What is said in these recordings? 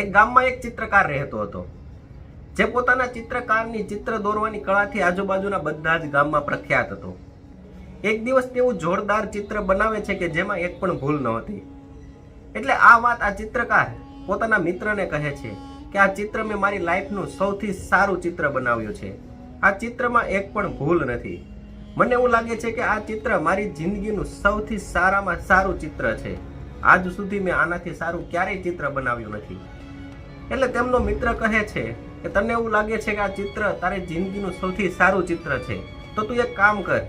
એક ગામમાં એક ચિત્રકાર રહેતો હતો. જે પોતાના ચિત્રકારની ચિત્ર દોરવાની કળાથી આજુબાજુના બધા જ ગામમાં પ્રખ્યાત હતો. એક દિવસ તેવું જોરદાર ચિત્ર બનાવે છે કે જેમાં એક પણ ભૂલ નહોતી. એટલે આ વાત આ ચિત્રકાર પોતાના મિત્રને કહે છે કે આ ચિત્ર મેં મારી લાઈફનું સૌથી સારું ચિત્ર બનાવ્યું છે. આ ચિત્રમાં એક પણ ભૂલ નથી. મને એવું લાગે છે કે આ ચિત્ર મારી જિંદગીનું સૌથી સારામાં સારું ચિત્ર છે. આજ સુધી મેં આનાથી સારું ક્યારેય ચિત્ર બનાવ્યું નથી. એટલે તેમનો મિત્ર કહે છે કે તને એવું લાગે છે કે આ ચિત્ર તારી જિંદગીનું સૌથી સારું ચિત્ર છે? તો તું એક કામ કર.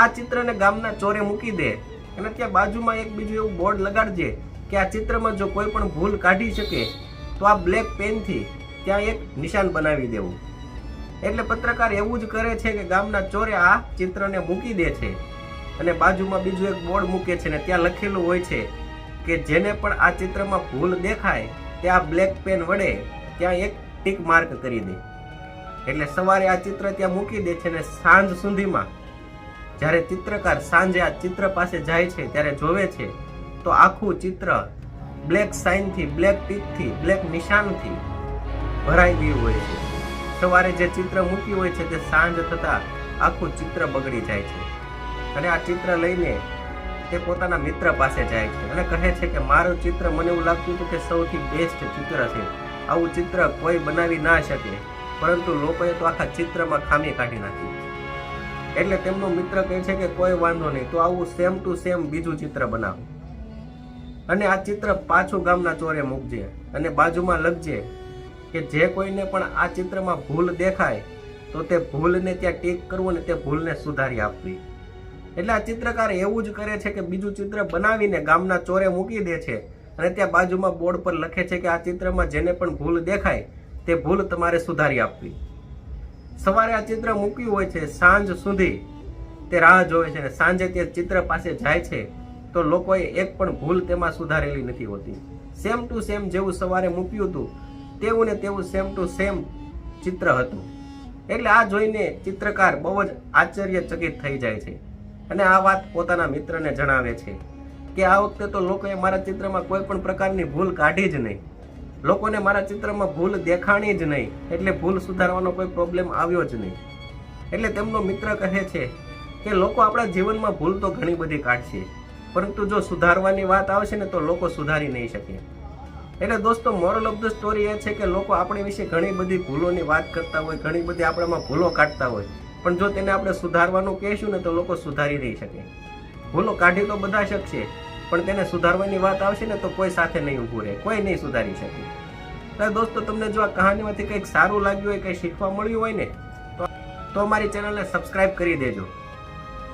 આ ચિત્રને ગામના ચોરે મૂકી દે અને ત્યાં બાજુમાં એક બીજું એવું બોર્ડ લગાડજે કે આ ચિત્રમાં જો કોઈ પણ ભૂલ કાઢી શકે, તો આ બ્લેક પેનથી ત્યાં એક નિશાન બનાવી દેવું. એટલે પત્રકાર એવું જ કરે છે કે ગામના ચોરે આ ચિત્રને મૂકી દે છે અને બાજુમાં બીજું એક બોર્ડ મૂકે છે ને ત્યાં લખેલું હોય છે કે જેને પણ આ ચિત્રમાં ભૂલ દેખાય તે આ બ્લેક પેન વડે ત્યાં એક ટીક માર્ક કરી દે. એટલે સવારે આ ચિત્ર ત્યાં મૂકી દે છે ને સાંજ સુધીમાં જ્યારે ચિત્રકાર સાંજે આ ચિત્ર પાસે જાય છે, ત્યારે જોવે છે, તો આખું ચિત્ર બ્લેક સાઇનથી બ્લેક ટીકથી બ્લેક નિશાનથી ભરાઈ ગયું હોય છે. સવારે જે ચિત્ર મૂક્યું હોય છે તે સાંજ થતાં આખું ચિત્ર બગડી જાય છે. અને આ ચિત્ર લઈને તે પોતાના મિત્ર પાસે જાય છે અને કહે છે કે મારું ચિત્ર મને એવું લાગતું હતું કે સૌથી બેસ્ટ ચિત્ર છે. આવું ચિત્ર કોઈ બનાવી ના શકે, પરંતુ લોકોએ તો આખા ચિત્રમાં ખામી કાઢી નાખી. એટલે તેમનો મિત્ર કહે છે કે કોઈ વાંધો નહીં, તો આવું સેમ ટુ સેમ બીજું ચિત્ર બનાવ. અને આ ચિત્ર પાછું ગામના ચોરે મૂકજે અને બાજુમાં લખજે કે જે કોઈને પણ આ ચિત્રમાં ભૂલ દેખાય, તો તે ભૂલને ત્યાં ટીક કરવું અને તે ભૂલને સુધારી આપવી. એટલે આ ચિત્રકાર એવું જ કરે છે કે બીજું ચિત્ર બનાવીને ગામના ચોરે મૂકી દે છે. અને ત્યાં બાજુમાં બોર્ડ પર લખે છે કે આ ચિત્રમાં જેને પણ ભૂલ દેખાય, તે ભૂલ તમારે સુધારી આપવી. સવારે આ ચિત્ર મૂક્યું હોય છે, સાંજ સુધી તે રાહ જોવે છે અને સાંજે તે ચિત્ર પાસે જાય છે, તો લોકોએ એક પણ ભૂલ તેમાં સુધારેલી નથી હોતી. સેમ ટુ સેમ જેવું સવારે મૂક્યું હતું, તેવું ને તેવું સેમ ટુ સેમ ચિત્ર હતું. એટલે આ જોઈને ચિત્રકાર બહુ જ આશ્ચર્યચકિત થઈ જાય છે. અને આ વાત પોતાના મિત્રને જણાવે છે કે આ વખતે તો લોકોએ મારા ચિત્રમાં કોઈ પણ પ્રકારની ભૂલ કાઢી જ નહીં. લોકોને મારા ચિત્રમાં ભૂલ દેખાણી જ નહીં, એટલે ભૂલ સુધારવાનો કોઈ પ્રોબ્લેમ આવ્યો જ નહીં. એટલે તેમનો મિત્ર કહે છે કે લોકો આપણા જીવનમાં ભૂલ તો ઘણી બધી કાઢશે, પરંતુ જો સુધારવાની વાત આવશે ને તો લોકો સુધારી નહીં શકે. એટલે દોસ્તો મોરલ ઓફ ધ સ્ટોરી એ છે કે લોકો આપણી વિશે ઘણી બધી ભૂલોની વાત કરતા હોય, ઘણી બધી આપણામાં ભૂલો કાઢતા હોય. પણ જો તેને આપણે સુધારવાનું કહેશું ને તો લોકો સુધારી રહી શકે. ભૂલો કાઢી તો બધા શકશે, પણ તેને સુધારવાની વાત આવશે ને તો કોઈ સાથે નહીં ઊભું રહે, કોઈ નહીં સુધારી શકે. તો દોસ્તો, તમને જો આ કહાનીમાંથી કંઈક સારું લાગ્યું હોય, કંઈ શીખવા મળ્યું હોય ને, તો તો અમારી ચેનલને સબસ્ક્રાઈબ કરી દેજો.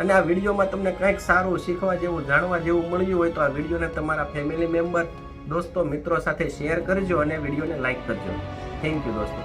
અને આ વિડીયોમાં તમને કંઈક સારું શીખવા જેવું, જાણવા જેવું મળ્યું હોય તો આ વિડીયોને તમારા ફેમિલી મેમ્બર, દોસ્તો, મિત્રો સાથે શેર કરજો અને વિડીયોને લાઈક કરજો. થેન્ક યુ, દોસ્તો.